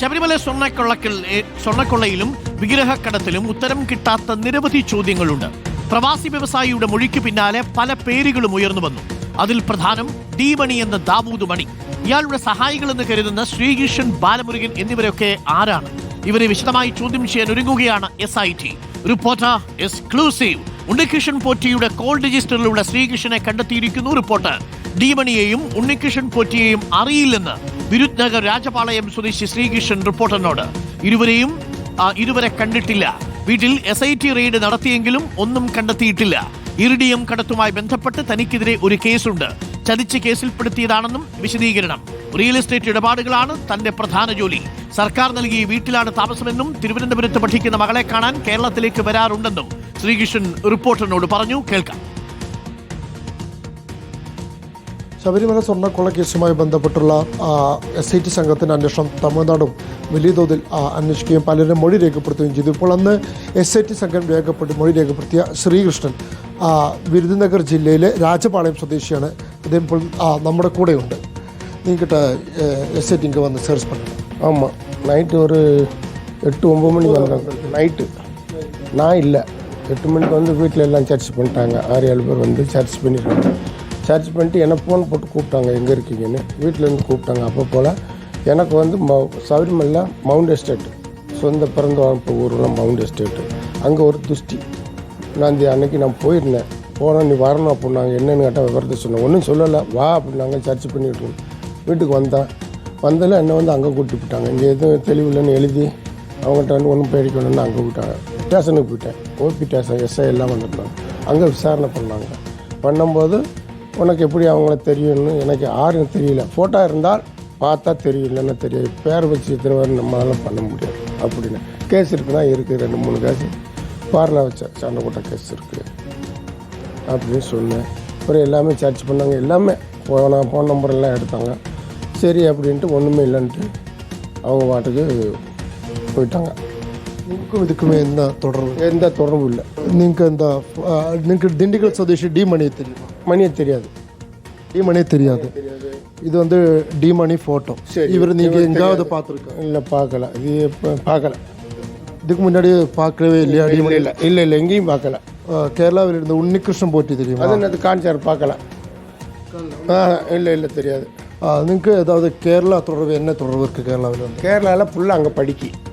ശബരിമല സ്വർണക്കൊള്ളക്കിൽ സ്വർണക്കൊള്ളയിലും വിഗ്രഹക്കടത്തിലും ഉത്തരം കിട്ടാത്ത നിരവധി ചോദ്യങ്ങളുണ്ട്. പ്രവാസി വ്യവസായിയുടെ മൊഴിക്ക് പിന്നാലെ പല പേരുകളും ഉയർന്നു വന്നു. അതിൽ പ്രധാനം ദീമണി മണി എന്ന ദാവൂദ് മണി. ഇയാളുടെ സഹായികളെന്ന് കരുതുന്ന ശ്രീകൃഷ്ണൻ ബാലമുരുകൻ എന്നിവരൊക്കെ ആരാണ്? ഇവരെ വിശദമായി ചോദ്യം ചെയ്യാൻ ഒരുങ്ങുകയാണ് S I T reporter exclusive Unnikrishnan പോറ്റിയുടെ call രജിസ്റ്ററിലൂടെ ശ്രീകൃഷ്ണനെ കണ്ടെത്തിയിരിക്കുന്നു റിപ്പോർട്ടർ. ഡീമണിയെയും ഉണ്ണികൃഷ്ണൻ പോറ്റിയെയും അറിയില്ലെന്ന് വിരുദ് നഗർ രാജപാളയം സ്വദേശി ശ്രീകൃഷ്ണൻ റിപ്പോർട്ടറിനോട് ഇരുവരെയും ഇരുവരെ ഇതുവരെ കണ്ടിട്ടില്ല. വീട്ടിൽ എസ് ഐ ടി റെയ്ഡ് നടത്തിയെങ്കിലും ഒന്നും കണ്ടെത്തിയിട്ടില്ല. ഇറിഡിയം കടത്തുമായി ബന്ധപ്പെട്ട് തനിക്കെതിരെ ഒരു കേസുണ്ട്. ചതിച്ച് കേസിൽപ്പെടുത്തിയതാണെന്നും വിശദീകരണം. റിയൽ എസ്റ്റേറ്റ് ഇടപാടുകളാണ് തന്റെ പ്രധാന ജോലി. സർക്കാർ നൽകിയ വീട്ടിലാണ് താമസമെന്നും തിരുവനന്തപുരത്ത് പഠിക്കുന്ന മകളെ കാണാൻ കേരളത്തിലേക്ക് വരാറുണ്ടെന്നും ശ്രീകൃഷ്ണൻ റിപ്പോർട്ടറിനോട് പറഞ്ഞു. കേൾക്കാം. ശബരിമല സ്വർണക്കൊള്ള കേസുമായി ബന്ധപ്പെട്ടുള്ള എസ് ഐ ടി സംഘത്തിന്റെ അന്വേഷണം തമിഴ്നാടും വലിയ തോതിൽ അന്വേഷിക്കുകയും പലരും മൊഴി രേഖപ്പെടുത്തുകയും ചെയ്തു. ഇപ്പോൾ അന്ന് എസ് ഐ ടി സംഘം രേഖപ്പെട്ട് മൊഴി രേഖപ്പെടുത്തിയ ശ്രീകൃഷ്ണൻ വിരുദ്നഗർ ജില്ലയിലെ രാജപാളയം സ്വദേശിയാണ്. അദ്ദേഹം ഇപ്പോൾ നമ്മുടെ കൂടെയുണ്ട്. നീക്കിട്ട് എസ് ഐ ടി വന്ന് സെർച്ച് പറഞ്ഞു ஆமாம் നൈറ്റ് ഒരു എട്ട് ഒമ്പത് മണി வந்தாங்க നൈറ്റ് നാ ഇല്ല. എട്ട് മണിക്ക് വന്ന് വീട്ടിലെല്ലാം ചർച്ച് சர்ச் பண்ணிட்டாங்க ஆறு ஏழு பேர் வந்து சர்ச் சர்ச் பண்ணிட்டு என்னை ஃபோன் போட்டு கூப்பிட்டாங்க. எங்கே இருக்கீங்கன்னு? வீட்டிலேருந்து கூப்பிட்டாங்க. அப்போ போல் எனக்கு வந்து ம சபரிமலையில் மவுண்ட் எஸ்டேட் சொந்த பிறந்த வளர்ப்பு ஊரில் மவுண்ட் எஸ்டேட்டு அங்கே ஒரு துஷ்டி நான் இந்த அன்னைக்கு நான் போயிருந்தேன். போனால் நீ வரணும் அப்படின்னாங்க என்னென்னு கேட்டால் விவரத்தை சொன்னேன். ஒன்றும் சொல்லலை. வா அப்படின்னாங்க. சர்ச் பண்ணிட்டு வீட்டுக்கு வந்தேன். வந்ததில் என்னை வந்து அங்கே கூட்டி போயிட்டாங்க. இங்கே எதுவும் தெளிவில்லைன்னு எழுதி அவங்கள்ட்ட வந்து ஒன்றும் பேடிக்கணும்னு அங்கே விட்டாங்க ஸ்டேஷனுக்கு போயிட்டேன். ஓபி ஸ்டேஷன் எஸ்ஐ எல்லாம் வந்துட்டாங்க அங்கே விசாரணை பண்ணாங்க. பண்ணும்போது உனக்கு எப்படி அவங்கள தெரியும்னு எனக்கு யாரும் தெரியல. ஃபோட்டோ இருந்தால் பார்த்தா தெரியும் இல்லைன்னா தெரியாது. பேர் வச்சு திருவாரூர் நம்மளால பண்ண முடியாது அப்படின்னு. கேஸ் இருக்குன்னா இருக்குது ரெண்டு மூணு கேஸ் பாரில் வச்ச சண்டை போட்ட கேஸ் இருக்குது அப்படின்னு சொன்னேன். அப்புறம் எல்லாமே சர்ச் பண்ணாங்க. எல்லாமே போன ஃபோன் நம்பர் எல்லாம் எடுத்தாங்க. சரி அப்படின்ட்டு ஒன்றுமே இல்லைன்ட்டு அவங்க பாட்டுக்கு போயிட்டாங்க. உங்களுக்கும் இதுக்குமே என்ன தொடர்பு எந்த தொடர்பும் இல்லை நீங்கள் இந்த நீங்கள் திண்டுக்கல் சுதேஷி டி மணியை தெரியுமா மணியே தெரியாது டி மணியே தெரியாது இது வந்து டி மணி ஃபோட்டோ சரி. இவர் நீங்கள் எங்காவது பார்த்துருக்கோம் இல்லை பார்க்கல இது இப்போ பார்க்கல இதுக்கு முன்னாடி பார்க்கவே இல்லையா டி இல்லை இல்லை இல்லை இல்லை எங்கேயும் பார்க்கல கேரளாவில் இருந்த உன்னிகிருஷ்ணன் போட்டி தெரியுமா அது என்னது காஞ்சார் பார்க்கல ஆ இல்லை இல்லை தெரியாது നിങ്ങൾക്ക് ஏதாவது கேரளா தொடர்பு என்ன தொடர்பு இருக்குது கேரளாவில் வந்து கேரளாவில் ஃபுல்லாக அங்கே படிக்கி வேற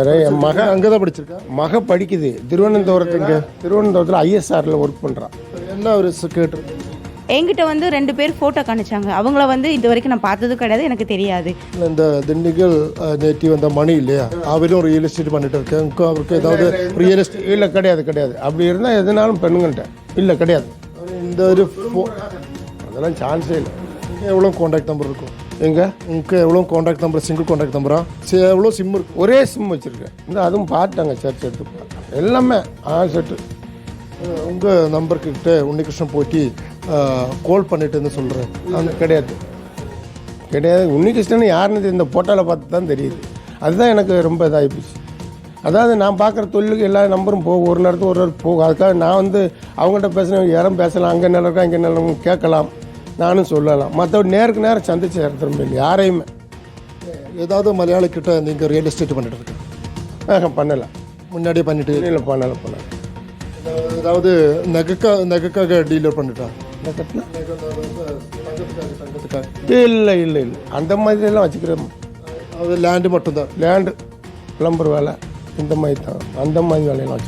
என் மக அங்கே தான் படிச்சிருக்கா? மக படிக்குது. திருவனந்தபுரத்துக்கு திருவனந்தபுரத்தில் ஐஎஸ்ஆரில் ஒர்க் பண்ணுறான் என்ன ஒரு கேட்டு என்கிட்ட வந்து ரெண்டு பேர் ஃபோட்டோ காணிச்சாங்க அவங்கள வந்து இது வரைக்கும் நான் பார்த்ததும் கிடையாது எனக்கு தெரியாது. இந்த திண்டுக்கல் நேட்டிவ் அந்த மணி இல்லையா? அவரும் ரியல் எஸ்டேட் பண்ணிட்டு இருக்கேன் அவருக்கு ஏதாவது ரியல் எஸ்டேட் இல்லை. கிடையாது கிடையாது. அப்படி இருந்தால் எதுனாலும் பெண்ணுங்கள்ட்ட. இல்லை கிடையாது. இந்த ஒரு ஃபோ அதெல்லாம் சான்ஸே இல்லை. எவ்வளோ காண்டாக்ட் நம்பர் இருக்கும்? எங்கே? உங்களுக்கு எவ்வளோ காண்டாக்ட் நம்பர் சிங்கிள் காண்டாக்ட் நம்பரா சரி எவ்வளோ சிம் இருக்குது ஒரே சிம் வச்சுருக்கேன். இந்த அதுவும் பார்த்தாங்க சர்ச் எடுத்து எல்லாமே ஆ செட்டு உங்கள் நம்பர்கிட்ட உன்னிகிருஷ்ணன் போட்டி கால் பண்ணிட்டுன்னு சொல்கிறேன் அந்த கிடையாது. கிடையாது. உன்னிகிருஷ்ணன் யாருன்னு இந்த போட்டோவில் பார்த்து தான் தெரியுது. அதுதான் எனக்கு ரொம்ப இதாகி போச்சு அதாவது நான் பார்க்குற தொழிலுக்கு எல்லா நம்பரும் போகும் ஒரு நேரத்துக்கு ஒரு நேரம் போகும். அதுக்காக நான் வந்து அவங்கள்ட்ட பேசினேன் யாரும் பேசலாம் அங்கே நல்லா இருக்கா இங்கே நல்லா கேட்கலாம். நானும் சொல்லலாம். மற்றபடி நேருக்கு நேரம் சந்திச்சு திரும்ப இல்லை யாரையுமே. ஏதாவது மலையாளி கிட்ட நீங்கள் ரியல் எஸ்டேட் பண்ணிட்டு இருக்கேன் ஆஹா, பண்ணலை முன்னாடியே பண்ணிட்டு இல்லை பண்ணலை பண்ணலை ஏதாவது நகைக்கா நகைக்காக டீலர் பண்ணிட்டா? இல்லை இல்லை இல்லை. அந்த மாதிரியெல்லாம் வச்சுக்கிறேன் அது லேண்டு மட்டும்தான். லேண்டு பிளம்பர் வேலை இந்த மாதிரி தான். அந்த மாதிரி வேலையெல்லாம்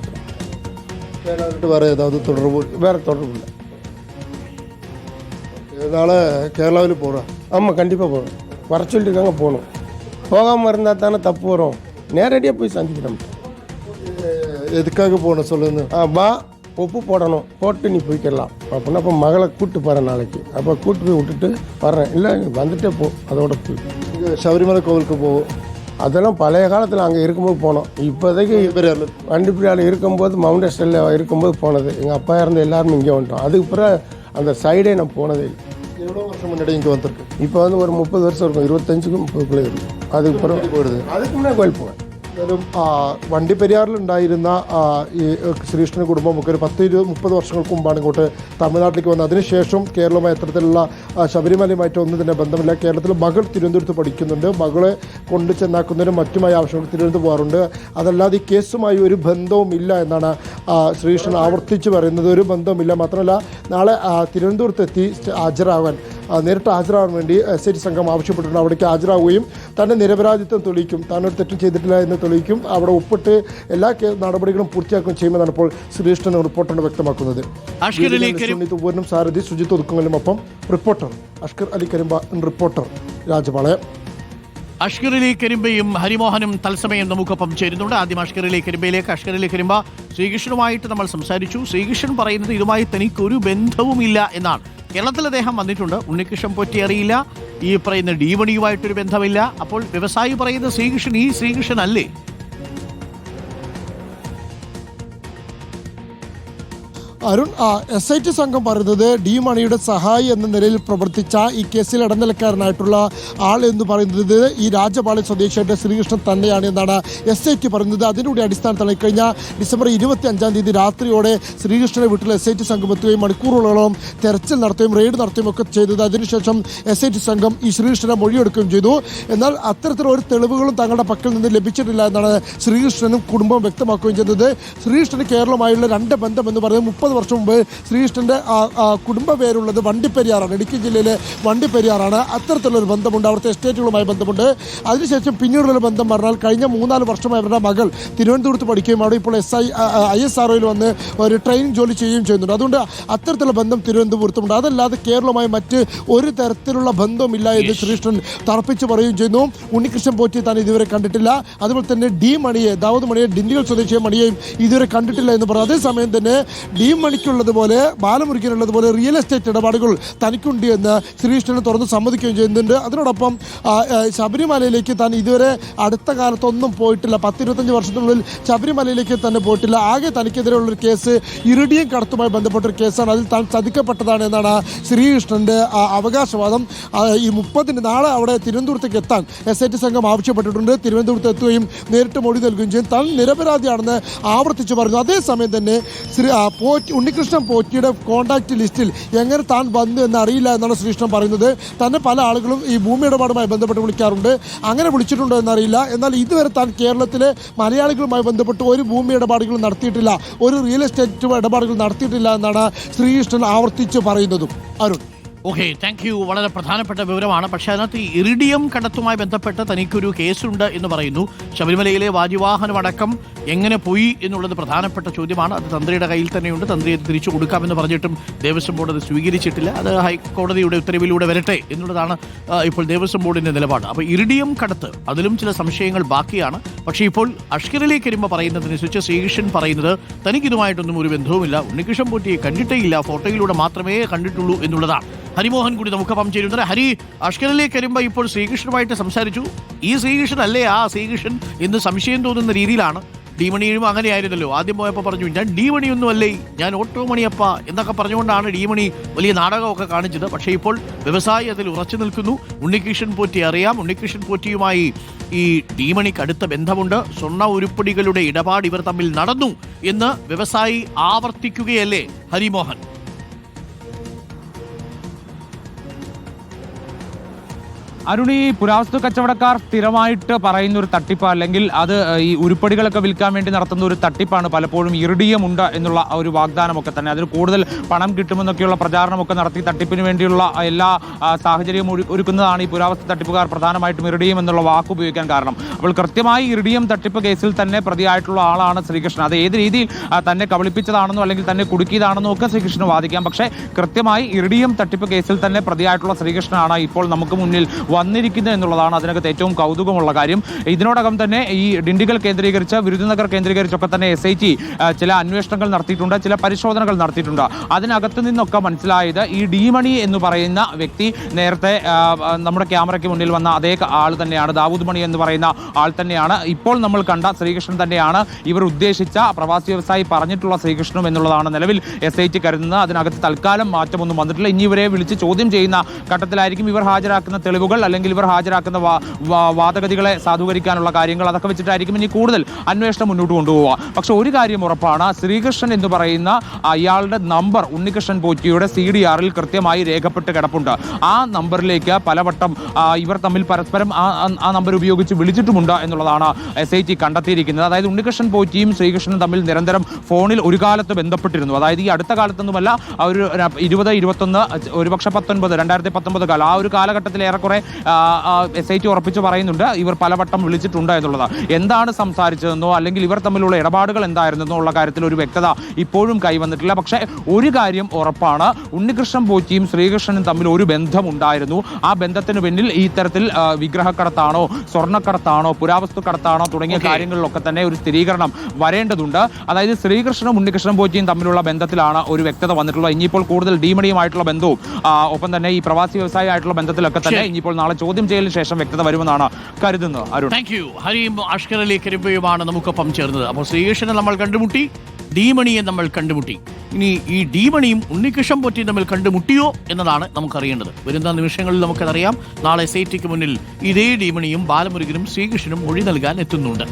விட்டு வேறு ஏதாவது தொடர்பு? வேறு தொடர்பு இல்லை. இதனால் கேரளாவில் போகிறேன் ஆமாம் கண்டிப்பாக போகணும் வர சொல்லியிருக்காங்க போகணும். போகாமல் இருந்தால் தானே தப்பு வரும். நேரடியாக போய் சந்திக்கிறோம் எதுக்காக போகணும் சொல்லுங்க. ஆ வா ஒப்பு போடணும். போட்டு நீ போய்க்கிடலாம் அப்படின்னா அப்போ மகளை கூப்பிட்டு போகிறேன் நாளைக்கு. அப்போ கூப்பிட்டு போய் விட்டுட்டு வர்றேன். இல்லை வந்துட்டே போ. அதோட போய். சபரிமலை கோவிலுக்கு போவோம். அதெல்லாம் பழைய காலத்தில் அங்கே இருக்கும்போது போனோம். இப்போதைக்கு பெரியார் வண்டிப்பிடியால் இருக்கும்போது மவுண்ட் எஸ்டலில் இருக்கும்போது போனது. எங்கள் அப்பா இறந்த எல்லாருமே இங்கே வந்துட்டோம். அதுக்கு பிறகு அந்த சைடே நான் போனதே இல்லை. எவ்வளோ வருஷம் முன்னாடி இங்கே வந்திருக்கு? இப்போ வந்து ஒரு முப்பது வருஷம் இருக்கும். இருபத்தஞ்சுக்கும் முப்பதுக்குள்ளே இருக்கும் அதுக்கு பிறகு போயிடுது. அதுக்கு முன்னாடி கோயில் போவேன் എന്തായാലും വണ്ടി പെരിയാറിലുണ്ടായിരുന്ന ഈ ശ്രീകൃഷ്ണൻ കുടുംബം ഒക്കെ ഒരു പത്ത് ഇരുപത് മുപ്പത് വർഷങ്ങൾക്ക് മുമ്പാണ് ഇങ്ങോട്ട് തമിഴ്നാട്ടിലേക്ക് വന്നത്. അതിനുശേഷം കേരളവുമായി അത്തരത്തിലുള്ള ശബരിമലയുമായിട്ട് ഒന്നും തന്നെ ബന്ധമില്ല. കേരളത്തിൽ മകൾ തിരുവനന്തപുരത്ത് പഠിക്കുന്നുണ്ട്. മകളെ കൊണ്ട് ചെന്നാക്കുന്നതിനും മറ്റുമായി ആവശ്യങ്ങൾ തിരുവനന്തപുരത്ത് പോകാറുണ്ട്. അതല്ലാതെ ഈ കേസുമായി ഒരു ബന്ധവും ഇല്ല എന്നാണ് ശ്രീകൃഷ്ണൻ ആവർത്തിച്ച് പറയുന്നത്. ഒരു ബന്ധവുമില്ല. മാത്രമല്ല നാളെ തിരുവനന്തപുരത്തെത്തി ഹാജരാകാൻ നേരിട്ട് ഹാജരാകാൻ വേണ്ടി എസ് ഐ ടി സംഘം ആവശ്യപ്പെട്ടിട്ടുണ്ട്. അവിടേക്ക് ഹാജരാകുകയും തന്റെ നിരപരാധിത്വം തെളിയിക്കും. താനൊരു തെറ്റും ചെയ്തിട്ടില്ല എന്ന് തെളിയിക്കും. അവിടെ ഒപ്പിട്ട് എല്ലാ നടപടികളും പൂർത്തിയാക്കുകയും ചെയ്യുമെന്നാണ് ഇപ്പോൾ ശ്രീകൃഷ്ണൻ റിപ്പോർട്ടർ വ്യക്തമാക്കുന്നത്. സുനിത് സാരഥി സുജിത് ഒപ്പം റിപ്പോർട്ടർ അഷ്കർ അലി കരിമ്പ റിപ്പോർട്ടർ രാജപാളയം. അഷ്കർ അലി കരിമ്പയും ഹരിമോഹനും തത്സമയം നമുക്കൊപ്പം ചേരുന്നുണ്ട്. ആദ്യം അഷ്കർ അലി കരിമ്പയിലേക്ക്. അഷ്കർ അലി കരിമ്പ ശ്രീകൃഷ്ണനുമായിട്ട് നമ്മൾ സംസാരിച്ചു. ശ്രീകൃഷ്ണൻ പറയുന്നത് ഇതുമായി തനിക്കൊരു ബന്ധവുമില്ല എന്നാണ്. കേരളത്തിൽ അദ്ദേഹം വന്നിട്ടുണ്ട്. ഉണ്ണികൃഷ്ണൻ പൊറ്റി അറിയില്ല. ഈ പറയുന്ന ഡീമണിയുമായിട്ടൊരു ബന്ധമില്ല. അപ്പോൾ വ്യവസായി പറയുന്ന ശ്രീകൃഷ്ണൻ ഈ ശ്രീകൃഷ്ണൻ അല്ലേ അരുൺ എസ് ഐ ടി സംഘം പറയുന്നത് ഡി മണിയുടെ സഹായി എന്ന നിലയിൽ പ്രവർത്തിച്ച ഈ കേസിൽ ഇടനിലക്കാരനായിട്ടുള്ള ആൾ എന്ന് പറയുന്നത് ഈ രാജപാളി സ്വദേശിയായിട്ട് ശ്രീകൃഷ്ണൻ തന്നെയാണ് എന്നാണ് എസ് ഐ ടി പറയുന്നത്. അതിലൂടെ അടിസ്ഥാനത്തിൽ കഴിഞ്ഞ ഡിസംബർ ഇരുപത്തി അഞ്ചാം തീയതി രാത്രിയോടെ ശ്രീകൃഷ്ണനെ വീട്ടിൽ എസ് ഐ ടി സംഘം എത്തുകയും മണിക്കൂറുകളോളം തെരച്ചിൽ നടത്തുകയും റെയ്ഡ് നടത്തുകയും ഒക്കെ ചെയ്തത്. അതിനുശേഷം എസ് ഐ ടി സംഘം ഈ ശ്രീകൃഷ്ണനെ മൊഴിയെടുക്കുകയും ചെയ്തു. എന്നാൽ അത്തരത്തിലൊരു തെളിവുകളും തങ്ങളുടെ പക്കൽ നിന്ന് ലഭിച്ചിട്ടില്ല എന്നാണ് ശ്രീകൃഷ്ണനും കുടുംബവും വ്യക്തമാക്കുകയും ചെയ്തത്. ശ്രീകൃഷ്ണന് കേരളമായുള്ള രണ്ട് ബന്ധം എന്ന് പറയുന്നത് മുപ്പത് വർഷം മുമ്പ് ആ, കുടുംബ പേരുള്ളത് വണ്ടിപ്പെരിയാറാണ്. ഇടുക്കി ജില്ലയിലെ വണ്ടിപ്പെരിയാറാണ്. അത്തരത്തിലുള്ളൊരു ബന്ധമുണ്ട്. അവിടുത്തെ എസ്റ്റേറ്റുകളുമായി ബന്ധമുണ്ട്. അതിനുശേഷം പിന്നീടുള്ള ബന്ധം പറഞ്ഞാൽ കഴിഞ്ഞ മൂന്നാൽ വർഷമായി അവരുടെ മകൾ തിരുവനന്തപുരത്ത് പഠിക്കുകയും അവിടെ ഇപ്പോൾ എസ് ഐ ഐ എസ് ആർഒയിൽ വന്ന് ഒരു ട്രെയിനിങ് ജോലി ചെയ്യുകയും ചെയ്യുന്നുണ്ട്. അതുകൊണ്ട് അത്തരത്തിലുള്ള ബന്ധം തിരുവനന്തപുരത്തുമുണ്ട്. അതല്ലാതെ കേരളവുമായി മറ്റ് ഒരു തരത്തിലുള്ള ബന്ധവുമില്ല എന്ന് ശ്രീകൃഷ്ണൻ തറപ്പിച്ച് പറയുകയും ചെയ്യുന്നു. ഉണ്ണികൃഷ്ണൻ പോറ്റി താൻ ഇതുവരെ കണ്ടിട്ടില്ല. അതുപോലെ തന്നെ ഡി മണിയെ ദാവൂദ് മണിയെ ഡിൻഡികൾ സ്വദേശിയെ മണിയെയും ഇതുവരെ കണ്ടിട്ടില്ല എന്ന് പറഞ്ഞു. അതേസമയം തന്നെ ഡി മണിക്കുള്ളതുപോലെ ബാലമുരുകനുള്ളതുപോലെ റിയൽ എസ്റ്റേറ്റ് ഇടപാടുകൾ തനിക്കുണ്ട് എന്ന് ശ്രീകൃഷ്ണന് തുറന്ന് സമ്മതിക്കുകയും ചെയ്യുന്നുണ്ട്. അതിനോടൊപ്പം ശബരിമലയിലേക്ക് താൻ ഇതുവരെ അടുത്ത കാലത്തൊന്നും പോയിട്ടില്ല. പത്തിരുപത്തഞ്ച് വർഷത്തിനുള്ളിൽ ശബരിമലയിലേക്ക് തന്നെ പോയിട്ടില്ല. ആകെ തനിക്കെതിരെയുള്ളൊരു കേസ് ഇറിഡിയം കടത്തുമായി ബന്ധപ്പെട്ടൊരു കേസാണ്. അതിൽ താൻ ചതിക്കപ്പെട്ടതാണ് എന്നാണ് ശ്രീകൃഷ്ണന്റെ അവകാശവാദം. ഈ മുപ്പതിന് നാളെ അവിടെ തിരുവനന്തപുരത്തേക്ക് എത്താൻ എസ് ഐ ടി സംഘം ആവശ്യപ്പെട്ടിട്ടുണ്ട്. തിരുവനന്തപുരത്ത് എത്തുകയും നേരിട്ട് മൊഴി നൽകുകയും ചെയ്യും. താൻ നിരപരാധിയാണെന്ന് ആവർത്തിച്ച് പറഞ്ഞു. അതേസമയം തന്നെ ശ്രീ പോറ്റി ഉണ്ണികൃഷ്ണൻ പോറ്റിയുടെ കോൺടാക്ട് ലിസ്റ്റിൽ എങ്ങനെ താൻ വന്നു എന്ന് അറിയില്ല എന്നാണ് ശ്രീകൃഷ്ണൻ പറയുന്നത്. തന്നെ പല ആളുകളും ഈ ഭൂമി ഇടപാടുമായി ബന്ധപ്പെട്ട് വിളിക്കാറുണ്ട്. അങ്ങനെ വിളിച്ചിട്ടുണ്ടോ എന്നറിയില്ല. എന്നാൽ ഇതുവരെ താൻ കേരളത്തിലെ മലയാളികളുമായി ബന്ധപ്പെട്ട് ഒരു ഭൂമി ഇടപാടുകൾ നടത്തിയിട്ടില്ല. ഒരു റിയൽ എസ്റ്റേറ്റ് ഇടപാടുകൾ നടത്തിയിട്ടില്ല എന്നാണ് ശ്രീകൃഷ്ണൻ ആവർത്തിച്ച് പറയുന്നതും. അരുൺ. ഓക്കെ താങ്ക് യു വളരെ പ്രധാനപ്പെട്ട വിവരമാണ്. പക്ഷെ അതിനകത്ത് ഇറിഡിയം കടത്തുമായി ബന്ധപ്പെട്ട് തനിക്കൊരു കേസുണ്ട് എന്ന് പറയുന്നു. ശബരിമലയിലെ വാജിവാഹനമടക്കം എങ്ങനെ പോയി എന്നുള്ളത് പ്രധാനപ്പെട്ട ചോദ്യമാണ്. അത് തന്ത്രിയുടെ കയ്യിൽ തന്നെയുണ്ട്. തന്ത്രി അത് തിരിച്ചു കൊടുക്കാമെന്ന് പറഞ്ഞിട്ടും ദേവസ്വം ബോർഡ് അത് സ്വീകരിച്ചിട്ടില്ല. അത് ഹൈക്കോടതിയുടെ ഉത്തരവിലൂടെ വരട്ടെ എന്നുള്ളതാണ് ഇപ്പോൾ ദേവസ്വം ബോർഡിന്റെ നിലപാട്. അപ്പോൾ ഇറിഡിയം കടത്ത് അതിലും ചില സംശയങ്ങൾ ബാക്കിയാണ്. പക്ഷേ ഇപ്പോൾ അഷ്കറിലേക്ക് വരുമ്പോൾ പറയുന്നതിനനുസരിച്ച് ശ്രീകൃഷ്ണൻ പറയുന്നത് തനിക്കിതുമായിട്ടൊന്നും ഒരു ബന്ധവുമില്ല. ഉണ്ണികൃഷ്ണൻ പോറ്റിയെ കണ്ടിട്ടേ ഇല്ല. ഫോട്ടോയിലൂടെ മാത്രമേ കണ്ടിട്ടുള്ളൂ എന്നുള്ളതാണ്. ഹരിമോഹൻ കൂടി നമുക്കൊപ്പം ചെയ്യുന്നത് ഹരി അഷ്കരിലേക്ക് വരുമ്പോൾ ഇപ്പോൾ ശ്രീകൃഷ്ണനുമായിട്ട് സംസാരിച്ചു. ഈ ശ്രീകൃഷ്ണൻ അല്ലേ ആ ശ്രീകൃഷ്ണൻ എന്ന് സംശയം തോന്നുന്ന രീതിയിലാണ്. ഡീമണിയും അങ്ങനെയായിരുന്നല്ലോ ആദ്യം പോയപ്പോൾ പറഞ്ഞു ഞാൻ ഡീമണിയൊന്നും അല്ലേ ഞാൻ ഓട്ടോ മണിയപ്പ എന്നൊക്കെ പറഞ്ഞുകൊണ്ടാണ് ഡീമണി വലിയ നാടകമൊക്കെ കാണിച്ചത്. പക്ഷേ ഇപ്പോൾ വ്യവസായി അതിൽ ഉറച്ചു നിൽക്കുന്നു. ഉണ്ണികൃഷ്ണൻ പോറ്റി അറിയാം. ഉണ്ണികൃഷ്ണൻ പോറ്റിയുമായി ഈ ഡീമണിക്ക് അടുത്ത ബന്ധമുണ്ട്. സ്വർണ ഉരുപ്പടികളുടെ ഇടപാട് ഇവർ തമ്മിൽ നടന്നു എന്ന് വ്യവസായി ആവർത്തിക്കുകയല്ലേ ഹരിമോഹൻ? അരുണി പുരാവസ്തു കച്ചവടക്കാർ സ്ഥിരമായിട്ട് പറയുന്ന ഒരു തട്ടിപ്പ് അല്ലെങ്കിൽ അത് ഈ ഉരുപ്പടികളൊക്കെ വിൽക്കാൻ വേണ്ടി നടത്തുന്ന ഒരു തട്ടിപ്പാണ് പലപ്പോഴും ഇറിഡിയം ഉണ്ട് എന്നുള്ള ഒരു വാഗ്ദാനമൊക്കെ തന്നെ. അതിന് കൂടുതൽ പണം കിട്ടുമെന്നൊക്കെയുള്ള പ്രചാരണമൊക്കെ നടത്തി തട്ടിപ്പിന് വേണ്ടിയുള്ള എല്ലാ സാഹചര്യവും ഒരുക്കുന്നതാണ് ഈ പുരാവസ്തു തട്ടിപ്പുകാർ പ്രധാനമായിട്ടും ഇറിഡിയം എന്നുള്ള വാക്ക് ഉപയോഗിക്കാൻ കാരണം. അപ്പോൾ കൃത്യമായി ഇറിഡിയം തട്ടിപ്പ് കേസിൽ തന്നെ പ്രതിയായിട്ടുള്ള ആളാണ് ശ്രീകൃഷ്ണൻ. അത് ഏത് രീതിയിൽ തന്നെ കബളിപ്പിച്ചതാണെന്നോ അല്ലെങ്കിൽ തന്നെ കുടുക്കിയതാണെന്നോ ഒക്കെ ശ്രീകൃഷ്ണൻ വാദിക്കാം. പക്ഷേ കൃത്യമായി ഇറിഡിയം തട്ടിപ്പ് കേസിൽ തന്നെ പ്രതിയായിട്ടുള്ള ശ്രീകൃഷ്ണനാണ് ഇപ്പോൾ നമുക്ക് മുന്നിൽ വന്നിരിക്കുന്നത് എന്നുള്ളതാണ് അതിനകത്ത് ഏറ്റവും കൗതുകമുള്ള കാര്യം. ഇതിനോടകം തന്നെ ഈ ഡിണ്ടിഗൽ കേന്ദ്രീകരിച്ച് വിരുദ്ധനഗർ കേന്ദ്രീകരിച്ചൊക്കെ തന്നെ എസ് ഐ ടി ചില അന്വേഷണങ്ങൾ നടത്തിയിട്ടുണ്ട് ചില പരിശോധനകൾ നടത്തിയിട്ടുണ്ട്. അതിനകത്ത് നിന്നൊക്കെ മനസ്സിലായത് ഈ ഡിമണി എന്ന് പറയുന്ന വ്യക്തി നേരത്തെ നമ്മുടെ ക്യാമറയ്ക്ക് മുന്നിൽ വന്ന അതേ ആൾ തന്നെയാണ് ദാവൂദ് മണി എന്ന് പറയുന്ന ആൾ തന്നെയാണ്. ഇപ്പോൾ നമ്മൾ കണ്ട ശ്രീകൃഷ്ണൻ തന്നെയാണ് ഇവർ ഉദ്ദേശിച്ച പ്രവാസി വ്യവസായി പറഞ്ഞിട്ടുള്ള ശ്രീകൃഷ്ണനും എന്നുള്ളതാണ് നിലവിൽ എസ് ഐ ടി കരുതുന്നത്. അതിനകത്ത് തൽക്കാലം മാറ്റമൊന്നും വന്നിട്ടില്ല. ഇനി ഇവരെ വിളിച്ച് ചോദ്യം ചെയ്യുന്ന ഘട്ടത്തിലായിരിക്കും ഇവർ ഹാജരാക്കുന്ന തെളിവുകൾ. അല്ലെങ്കിൽ ഇവർ ഹാജരാക്കുന്ന വാദഗതികളെ സാധൂകരിക്കാനുള്ള കാര്യങ്ങൾ അതൊക്കെ വെച്ചിട്ടായിരിക്കും ഇനി കൂടുതൽ അന്വേഷണം മുന്നോട്ട് കൊണ്ടുപോവുക. പക്ഷെ ഒരു കാര്യം ഉറപ്പാണ്. ശ്രീകൃഷ്ണൻ എന്ന് പറയുന്ന അയാളുടെ നമ്പർ ഉണ്ണികൃഷ്ണൻ പോറ്റിയുടെ സി ഡി ആറിൽ കൃത്യമായി രേഖപ്പെട്ട് കിടപ്പുണ്ട്. ആ നമ്പറിലേക്ക് പലവട്ടം ഇവർ തമ്മിൽ പരസ്പരം ആ നമ്പർ ഉപയോഗിച്ച് വിളിച്ചിട്ടുമുണ്ട് എന്നുള്ളതാണ് എസ് ഐ ടി കണ്ടെത്തിയിരിക്കുന്നത്. അതായത് ഉണ്ണികൃഷ്ണൻ പോറ്റിയും ശ്രീകൃഷ്ണനും തമ്മിൽ നിരന്തരം ഫോണിൽ ഒരു കാലത്ത് ബന്ധപ്പെട്ടിരുന്നു. അതായത് ഈ അടുത്ത കാലത്തൊന്നുമല്ല ഒരു ഇരുപത് ഇരുപത്തൊന്ന് ഒരുപക്ഷെ പത്തൊൻപത് രണ്ടായിരത്തി പത്തൊമ്പത് കാലം. ആ ഒരു കാലഘട്ടത്തിൽ ഏറെക്കുറെ എസ് ഐ ടി ഉറപ്പിച്ച് പറയുന്നുണ്ട്. ഇവർ പലവട്ടം വിളിച്ചിട്ടുണ്ട് എന്നുള്ളത്. എന്താണ് സംസാരിച്ചതെന്നോ അല്ലെങ്കിൽ ഇവർ തമ്മിലുള്ള ഇടപാടുകൾ എന്തായിരുന്നെന്നോ ഉള്ള കാര്യത്തിൽ ഒരു വ്യക്തത ഇപ്പോഴും കൈവന്നിട്ടില്ല. പക്ഷേ ഒരു കാര്യം ഉറപ്പാണ്. ഉണ്ണികൃഷ്ണൻ പോറ്റിയും ശ്രീകൃഷ്ണനും തമ്മിൽ ഒരു ബന്ധം ഉണ്ടായിരുന്നു ആ ബന്ധത്തിന് പിന്നിൽ ഈ തരത്തിൽ വിഗ്രഹക്കടത്താണോ സ്വർണക്കടത്താണോ പുരാവസ്തു കടത്താണോ തുടങ്ങിയ കാര്യങ്ങളിലൊക്കെ തന്നെ ഒരു സ്ഥിരീകരണം വരേണ്ടതുണ്ട്. അതായത് ശ്രീകൃഷ്ണനും ഉണ്ണികൃഷ്ണൻ പോറ്റിയും തമ്മിലുള്ള ബന്ധത്തിലാണ് ഒരു വ്യക്തത വന്നിട്ടുള്ളത്. ഇനിയിപ്പോൾ കൂടുതൽ ഡീമണിയുമായിട്ടുള്ള ബന്ധവും ഒപ്പം തന്നെ ഈ പ്രവാസി വ്യവസായമായിട്ടുള്ള ബന്ധത്തിലൊക്കെ തന്നെ. ഇനിയിപ്പോൾ നാളെ ചോദ്യം ചെയ്യലിന് ശേഷം വ്യക്തത വരുമെന്നാണ് കരുതുന്നത് അരുൺ. താങ്ക് യു ഹരിയും അഷ്കർ അലി നമുക്കൊപ്പം ചേർന്നത്. അപ്പോൾ ശ്രീകൃഷ്ണനെ നമ്മൾ കണ്ടുമുട്ടി ഡീമണിയെ നമ്മൾ കണ്ടുമുട്ടി. ഇനി ഈ ഡീമണിയും ഉണ്ണികൃഷ്ണൻ പൊറ്റിയും തമ്മിൽ കണ്ടുമുട്ടിയോ എന്നതാണ് നമുക്കറിയേണ്ടത്. വരുന്ന നിമിഷങ്ങളിൽ നമുക്കതറിയാം. നാളെ സേറ്റിക്ക് മുന്നിൽ ഇതേ ഡീമണിയും ബാലമുരുകനും ശ്രീകൃഷ്ണനും മൊഴി നൽകാൻ എത്തുന്നുണ്ട്.